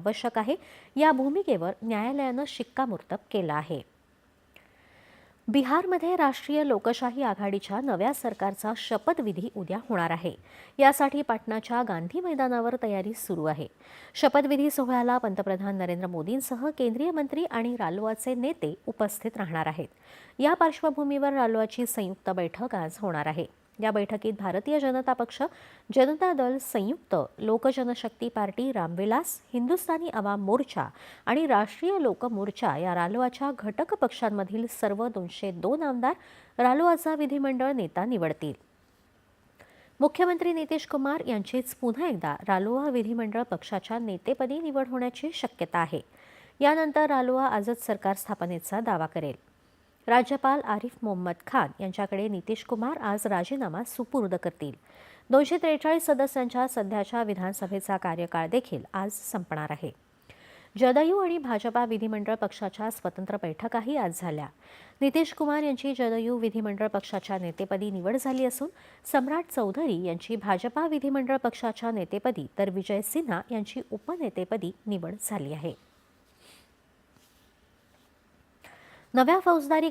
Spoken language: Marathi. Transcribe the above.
आवश्यक आहे. या भूमिकेवर न्यायालयानं शिक्कामोर्तब केलं आहे. बिहारमध्ये राष्ट्रीय लोकशाही आघाडीच्या नव्या सरकारचा शपथविधी उद्या होणार आहे. यासाठी पाटणाच्या गांधी मैदानावर तयारी सुरू आहे. शपथविधी सोहळ्याला पंतप्रधान नरेंद्र मोदींसह केंद्रीय मंत्री आणि रालोआचे नेते उपस्थित राहणार आहेत. या पार्श्वभूमीवर रालोआची संयुक्त बैठक आज होणार आहे. या बैठकीत भारतीय जनता पक्ष जनता दल संयुक्त लोकजनशक्ती पार्टी रामविलास हिंदुस्थानी अवाम मोर्चा आणि राष्ट्रीय लोक मोर्चा या रालोआच्या घटक पक्षांमधील सर्व दोनशे दोन आमदार रालोआचा विधिमंडळ नेता निवडतील. मुख्यमंत्री नितीश कुमार यांचीच पुन्हा एकदा रालोआ विधिमंडळ पक्षाच्या नेतेपदी निवड होण्याची शक्यता आहे. यानंतर रालोआ आजच सरकार स्थापनेचा दावा करेल. राज्यपाल आरिफ मोहम्मद खान यांच्याकडे नितीश कुमार आज राजीनामा सुपूर्द करतील. दोनशे त्रेचाळीस सदस्यांच्या सध्याच्या विधानसभेचा कार्यकाळ देखील आज संपणार आहे. जदयू आणि भाजपा विधिमंडळ पक्षाच्या स्वतंत्र बैठकाही आज झाल्या. नितीश कुमार यांची जदयू विधिमंडळ पक्षाच्या नेतेपदी निवड झाली असून सम्राट चौधरी यांची भाजपा विधिमंडळ पक्षाच्या नेतेपदी तर विजय सिन्हा यांची उपनेतेपदी निवड झाली आहे. नव्या फौजदारी